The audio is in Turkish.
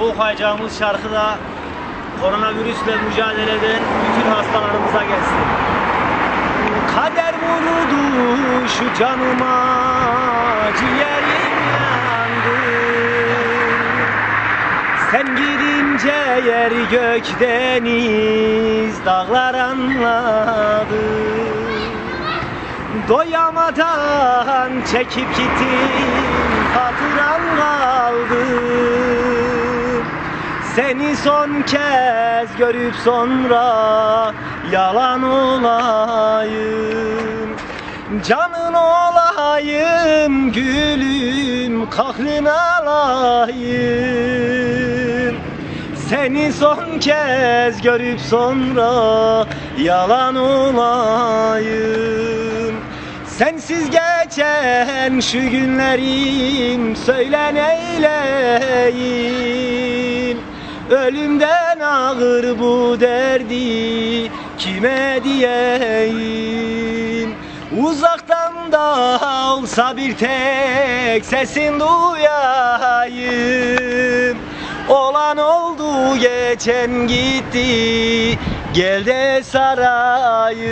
Bu okuyacağımız şarkıda koronavirüsle mücadele eden bütün hastalarımıza gelsin. Kader vurdu şu canıma ciğerim yandı Sen gidince yer gök deniz dağlar anladı Doyamadan çekip gittin hatıran Seni son kez görüp sonra yalan olayım. Canın olayım gülüm kahrın alayım. Seni son kez görüp sonra yalan olayım. Sensiz geçen şu günlerim söyle neyleyim Ölümden ağır bu derdi kime diyeyim? Uzaktan da olsa bir tek sesin duyayım. Olan oldu geçen gitti Gel de sarayım